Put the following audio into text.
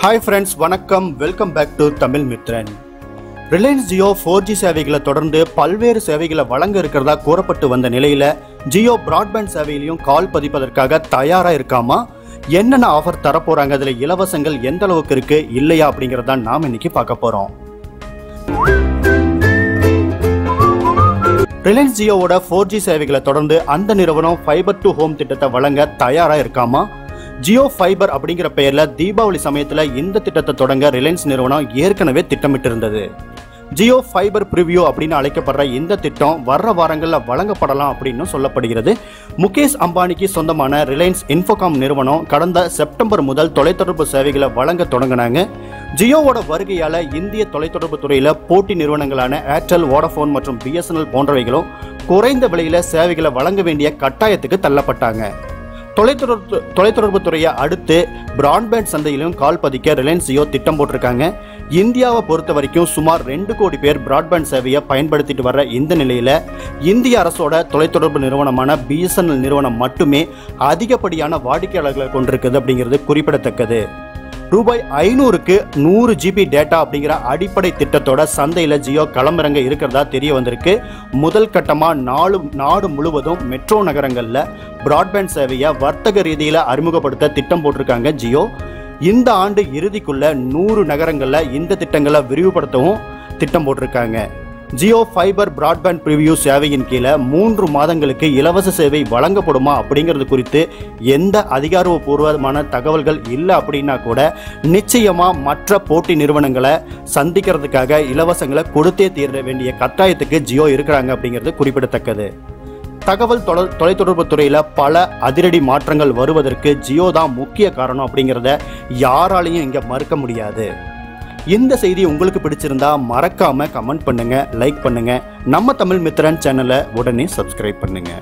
Hi friends வணக்கம். Welcome back to Tamil Mithran. Reliance Jio four G சேவைகளை தொடர்ந்து பல்வேறு சேவைகளை வழங்க இருக்கிறதா கூறப்பட்டு வந்த நிலையில் ஜியோ பிராட்பேண்ட் சேவையிலையும் கால் பதிப்பதற்காக தயாராக இருக்காமா? என்னென்ன ஆஃபர் தரப்போகிறாங்க அதில் இலவசங்கள் எந்த அளவுக்கு இருக்கு? இல்லையா? அப்படிங்கிறதான் நாம் இன்னைக்கு பார்க்க போகிறோம் ரிலையன்ஸ் ஜியோவோட ஃபோர் ஜி சேவைகளை தொடர்ந்து அந்த நிறுவனம் ஃபைபர் டு ஹோம் திட்டத்தை வழங்க தயாராக இருக்காமா? ஜியோ ஃபைபர் அப்படிங்கிற பெயரில் தீபாவளி சமயத்தில் இந்த திட்டத்தை தொடங்க ரிலையன்ஸ் நிறுவனம் ஏற்கனவே திட்டமிட்டு இருந்தது ஜியோ ஃபைபர் ப்ரிவியூ அப்படின்னு அழைக்கப்படுற இந்த திட்டம் வர்ற வாரங்களில் வழங்கப்படலாம் அப்படின்னு சொல்லப்படுகிறது. முகேஷ் அம்பானிக்கு சொந்தமான ரிலையன்ஸ் இன்ஃபோகாம் நிறுவனம் கடந்த செப்டம்பர் முதல் தொலைத்தொடர்பு சேவைகளை வழங்க தொடங்கினாங்க. ஜியோவோட வருகையால் இந்திய தொலைத்தொடர்பு துறையில் போட்டி நிறுவனங்களான ஏர்டெல் வோடஃபோன் மற்றும் பிஎஸ்என்எல் போன்றவைகளும் குறைந்த விலையில் சேவைகளை வழங்க வேண்டிய கட்டாயத்துக்கு தள்ளப்பட்டாங்க. தொலைத்தொடர்பு தொலைத்தொடர்பு துறையை அடுத்து பிராட்பேண்ட் சந்தையிலும் கால் பதிக்க ரிலையன்ஸ் ஜியோ திட்டம் போட்டிருக்காங்க. இந்தியாவை பொறுத்த வரைக்கும் சுமார் ரெண்டு கோடி பேர் பிராட்பேண்ட் சேவையை பயன்படுத்திட்டு வர்ற இந்த நிலையில் இந்திய அரசோட தொலைத்தொடர்பு நிறுவனமான பிஎஸ்என்எல் நிறுவனம் மட்டுமே அதிகப்படியான வாடிக்கையாளர்களை கொண்டிருக்குது அப்படிங்கிறது குறிப்பிடத்தக்கது. ரூபாய் ஐநூறுக்கு நூறு ஜிபி டேட்டா அப்படிங்கிற அடிப்படை திட்டத்தோட சந்தையில் ஜியோ களமிறங்க இருக்கிறதா தெரிய வந்திருக்கு. முதல் கட்டமாக நாலு நாடு முழுவதும் மெட்ரோ நகரங்களில் பிராட்பேண்ட் சேவையை வர்த்தக ரீதியில் அறிமுகப்படுத்த திட்டம் போட்டிருக்காங்க ஜியோ. இந்த ஆண்டு இறுதிக்குள்ள நூறு நகரங்களில் இந்த திட்டங்களை விரிவுபடுத்தவும் திட்டம் போட்டிருக்காங்க. ஜியோ ஃபைபர் பிராட்பேண்ட் பிரிவியூ சேவையின் கீழே மூன்று மாதங்களுக்கு இலவச சேவை வழங்கப்படுமா அப்படிங்கிறது குறித்து எந்த அதிகாரப்பூர்வமான தகவல்கள் இல்லை அப்படின்னா கூட நிச்சயமாக மற்ற போட்டி நிறுவனங்களை சந்திக்கிறதுக்காக இலவசங்களை கொடுத்தே தீர வேண்டிய கட்டாயத்துக்கு ஜியோ இருக்கிறாங்க அப்படிங்கிறது குறிப்பிடத்தக்கது. தகவல் தொலை தொலைத்தொடர்பு துறையில் பல அதிரடி மாற்றங்கள் வருவதற்கு ஜியோ தான் முக்கிய காரணம் அப்படிங்கிறத யாராலையும் இங்கே மறுக்க முடியாது. இந்த செய்தி உங்களுக்கு பிடிச்சிருந்தா மறக்காம கமெண்ட் பண்ணுங்க லைக் பண்ணுங்க. நம்ம தமிழ் மித்திரன் சேனலை உடனே சப்ஸ்கிரைப் பண்ணுங்க.